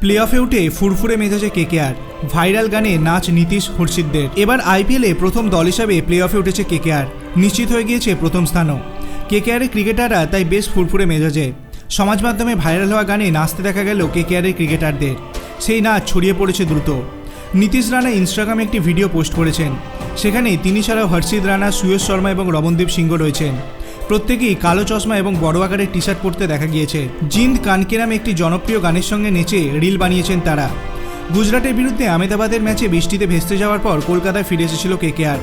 Play অফে উঠে ফুরফুরে মেজাজে কেকেআর। ভাইরাল গানে নাচ নীতিশ হর্ষিদদের এবার আইপিএলে প্রথম দল হিসাবে প্লে অফে উঠেছে কেকেআর। নিশ্চিত হয়ে গিয়েছে প্রথম স্থানও। কেকেআরের ক্রিকেটাররা তাই বেশ ফুরফুরে মেজাজে। সমাজ মাধ্যমে ভাইরাল হওয়া গানে নাচতে দেখা গেল কেকেআরের ক্রিকেটারদের। সেই নাচ ছড়িয়ে পড়েছে দ্রুত। নীতিশ রানা ইনস্টাগ্রামে একটি ভিডিও পোস্ট করেছেন। সেখানে তিনি ছাড়াও হর্ষিদ রানা, সুয়েশ শর্মা এবং রমনদীপ সিংহ রয়েছেন। প্রত্যেকেই কালো চশমা এবং বড় আকারের টি শার্ট পরতে দেখা গিয়েছে। জিন্দ কানকে নামে একটি জনপ্রিয় গানের সঙ্গে নেচে রিল বানিয়েছেন তারা। গুজরাটের বিরুদ্ধে আমেদাবাদের ম্যাচে বৃষ্টিতে ভেস্তে যাওয়ার পর কলকাতায় ফিরে এসেছিল কেকেআর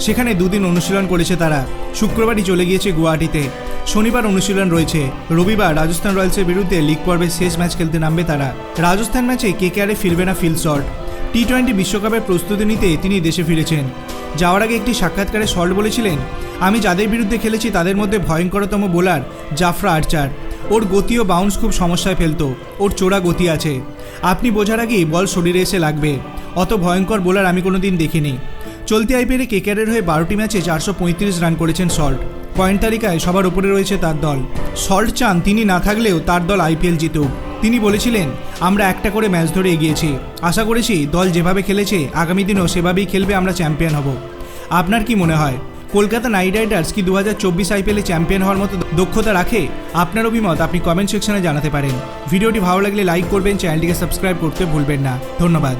সেখানে দুদিন অনুশীলন করেছে তারা। শুক্রবারই চলে গিয়েছে গুয়াহাটিতে। শনিবার অনুশীলন রয়েছে। রবিবার রাজস্থান রয়্যালসের বিরুদ্ধে লিগ পর্বের শেষ ম্যাচ খেলতে নামবে তারা। রাজস্থান ম্যাচে কেকেআরে ফিরবে না ফিল শর্ট টি টোয়েন্টি বিশ্বকাপের প্রস্তুতি নিতে তিনি দেশে ফিরেছেন। যাওয়ার আগে একটি সাক্ষাৎকারে শর্ট বলেছিলেন, আমি যাদের বিরুদ্ধে খেলেছি তাদের মধ্যে ভয়ঙ্করতম বোলার জাফরা আর্চার। ওর গতি ও বাউন্স খুব সমস্যায় ফেলতো, ওর চোরা গতি আছে। আপনি বোঝার আগেই বল শরীরে এসে লাগবে। অত ভয়ঙ্কর বোলার আমি কোনো দিন দেখিনি। চলতি আইপিএলে কেকেআরের হয়ে বারোটি ম্যাচে চারশো পঁয়ত্রিশ রান করেছেন সল্ট। পয়েন্ট তালিকায় সবার উপরে রয়েছে তার দল। সল্ট চান তিনি না থাকলেও তার দল আইপিএল জিতুক। তিনি বলেছিলেন, আমরা একটা করে ম্যাচ ধরে এগিয়েছি। আশা করেছি দল যেভাবে খেলেছে, আগামী দিনও সেভাবেই খেলবে আমরা চ্যাম্পিয়ন হব। আপনার কি মনে হয়, কলকাতা নাইট রাইডার্স কি দু হাজার চব্বিশ আইপিএলে চ্যাম্পিয়ন হওয়ার মতো দক্ষতা রাখে? আপনার অভিমত আপনি কমেন্ট সেকশনে জানাতে পারেন। ভিডিওটি ভালো লাগলে লাইক করবেন, চ্যানেলটিকে সাবস্ক্রাইব করতে ভুলবেন না। ধন্যবাদ।